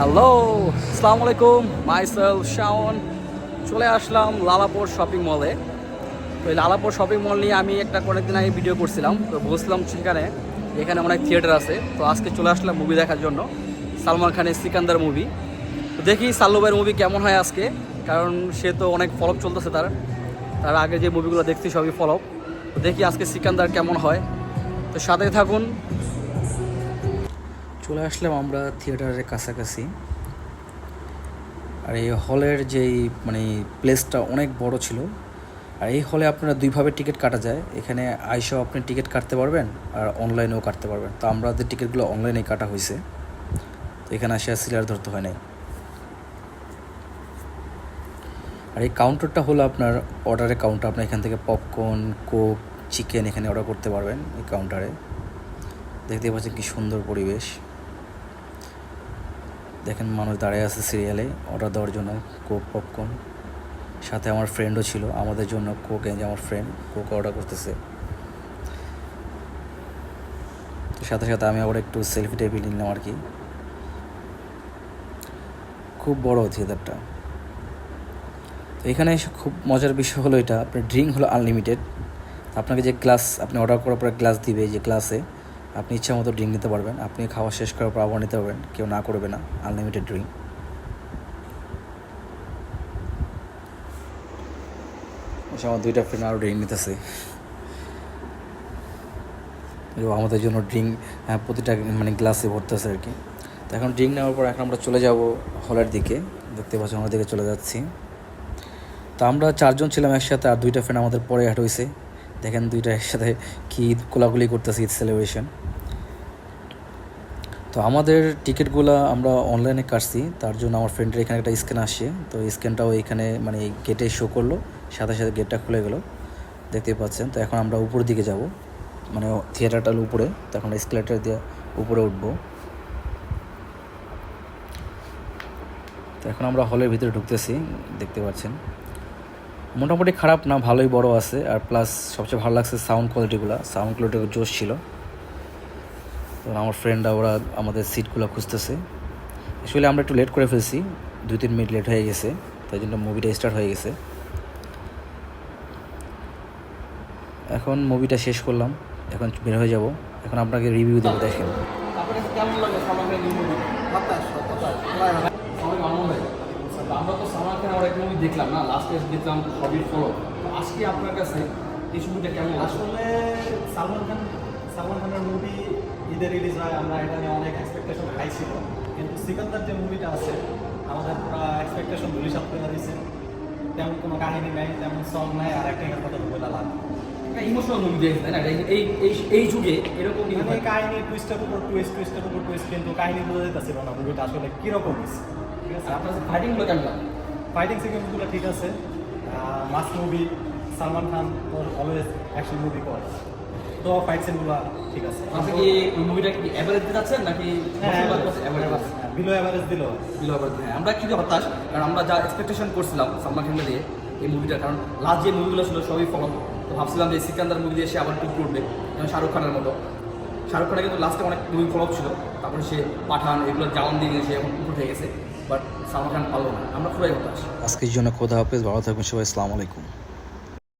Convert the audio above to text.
Hello আসসালামু আলাইকুম micellar Shaon চলে আসলাম লালাপুর শপিং মলে তো লালাপুর শপিং মল নিয়ে আমি একটা কয়েকদিন আগে ভিডিও করছিলাম, তো বলছিলাম সেখানে, এখানে অনেক থিয়েটার আছে। তো আজকে চলে আসলাম মুভি দেখার জন্য, সালমান খানের সিকান্দার মুভি তো দেখি সাল্লু ভাইয়ের মুভি কেমন হয় আজকে, কারণ সে তো অনেক ফলপ চলতেছে তার। তার আগে যে মুভিগুলো দেখছি সবই ফলপ তো দেখি আজকে সিকান্দার কেমন হয়। তো সাথে থাকুন চলে আসলাম আমরা থিয়েটারের কাছাকাছি। আর এই হলের যেই মানে প্লেসটা অনেক বড় ছিল, আর এই হলে আপনারা দুইভাবে টিকিট কাটা যায়। এখানে আইসাও আপনি টিকিট কাটতে পারবেন, আর অনলাইনেও কাটতে পারবেন। তো আমাদের টিকিটগুলো অনলাইনে কাটা হয়েছে। তো এখানে আসে আর সিলার ধরতে হয় নাই। আর এই কাউন্টারটা হলো আপনার অর্ডারের কাউন্টার। আপনি এখান থেকে পপকর্ন, কোক, চিকেন এখানে অর্ডার করতে পারবেন এই কাউন্টারে। দেখতে পাচ্ছেন কি সুন্দর পরিবেশ। দেখেন মানুষ দাঁড়িয়ে আছে সিরিয়ালে অর্ডার দেওয়ার জন্য কোক পপকর্ন সাথে আমার ফ্রেন্ডও ছিল, আমাদের জন্য কোক এনেছে আমার ফ্রেন্ড কোক অর্ডার করতেছে। সাথে সাথে আমি আবার একটু সেলফি টেবিল নিলাম আর কি। খুব বড় থিয়েটারটা তো এখানে খুব মজার বিষয় হলো এটা, আপনার ড্রিঙ্ক হলো আনলিমিটেড আপনাকে যে গ্লাস আপনি অর্ডার করার পরে গ্লাস দিবে যে গ্লাসে আপনি ইচ্ছা মতো ড্রিঙ্ক নিতে পারবেন। আপনি খাওয়া শেষ করার পর আবার নিতে পারবেন। কেউ না করবে না। আনলিমিটেড ড্রিঙ্ক আমার দুইটা ফ্রেন্ড আরও ড্রিঙ্ক নিতেছে। আমাদের জন্য ড্রিঙ্ক প্রতিটা মানে গ্লাসে ভরতেছে আর কি। তো এখন ড্রিঙ্ক নেওয়ার পর এখন আমরা চলে যাব হলের দিকে। দেখতে পাচ্ছি আমরা দিকে চলে যাচ্ছি। তো আমরা চারজন ছিলাম একসাথে আর দুইটা ফ্রেন্ড আমাদের পরে হয়েছে দেখেন দুইটা একসাথে কি কোলাকুলি করতেছি ঈদ সেলিব্রেশন তো আমাদের টিকিটগুলো আমরা অনলাইনে কাটছি, তার জন্য আমার ফ্রেন্ডের এখানে একটা স্ক্যান আসছে। তো স্ক্যানটাও এখানে মানে গেটে শো করল, সাথে সাথে গেটটা খুলে গেল। দেখতে পাচ্ছেন, তো এখন আমরা উপরের দিকে যাব। মানে থিয়েটারটার উপরে, তো এখন স্কেলেটার দিয়ে উপরে উঠবো। তো এখন আমরা হলের ভিতরে ঢুকতেছি, দেখতে পাচ্ছেন। মোটামুটি খারাপ না, ভালোই বড় আছে, আর প্লাস সবচেয়ে ভালো লাগছে সাউন্ড কোয়ালিটিগুলো সাউন্ড কোয়ালিটি জোশ ছিল। তো আমার ফ্রেন্ডরা ওরা আমাদের সিটগুলো খুঁজতেছে। অ্যাকচুয়ালি আমরা একটু লেট করে ফেলছি, দুই তিন মিনিট লেট হয়ে গেছে, তাই জন্য মুভিটা স্টার্ট হয়ে গেছে। এখন মুভিটা শেষ করলাম, এখন বের হয়ে যাব। এখন আপনাকে রিভিউ দেবো, দেখেন। কেমন লাগে সালমান খানের মুভি সবাই ভালো লাগে আমরা তো সালমান খান আমরা একটা মুভি দেখলাম না লাস্টে দেখলাম সবই ফলো তো আজকে আপনার কাছে এই ছবিটা কেমন আসলে সালমান খান সালমান খানের মুভি ঈদে রিলিজ হয় আমরা এটা নিয়ে অনেক এক্সপেকটেশন হাই ছিল। কিন্তু সিকান্দার যে মুভিটা আছে আমাদের পুরো এক্সপেকটেশন ধুলিসাত করে দিয়েছে তেমন কোনো কাহিনী নেই তেমন সং নাই আর একটা কথা বলে লাভ ইমোশনাল মুভি দেখে তাই না? এই- এই এই যুগে এরকম মানে কাহিনী টুইস্টের উপর টুইস্ট টুইস্টের উপর টুইস্ট কিন্তু কাহিনী বোঝা যেতেছিল না মুভিটা আসলে কীরকম হয়েছে ঠিক আছে আপনার ফাইটিংগুলো কেমন লাগে? ফাইটিং সিকোয়েন্সগুলো ঠিক আছে। মাস মুভি সালমান খান ওর অলওয়েজ অ্যাকশন মুভি করে। তো ফাইট সিনগুলো ঠিক আছে। আপনি কি ওই মুভিটা কি অ্যাভারেজ দিতে নাকি বিলো অ্যাভারেজ দিল। বিলো অ্যাভারেজ হ্যাঁ। আমরা একটু হতাশ কারণ আমরা যা এক্সপেকটেশন করছিলাম সালমান খানকে দিয়ে এই মুভিটা কারণ লাস্ট যে মুভিগুলো ছিল সবই ফলো তো ভাবছিলাম যে সিকান্দার মুভি দিয়ে সে আবার টুক করবে যেমন শাহরুখ খানের মতো। শাহরুখ খানের কিন্তু লাস্টে অনেক মুভি ফলো ছিল। তারপরে সে পাঠান, এগুলো জাওয়ান দিয়ে সে এখন উঠে গেছে। বাট সালমান খান পারল না। আমরা খুবই হতাশ। আজকের জন্য খোদা হাফেজ, ভালো থাকবেন সবাই, আসসালামু আলাইকুম।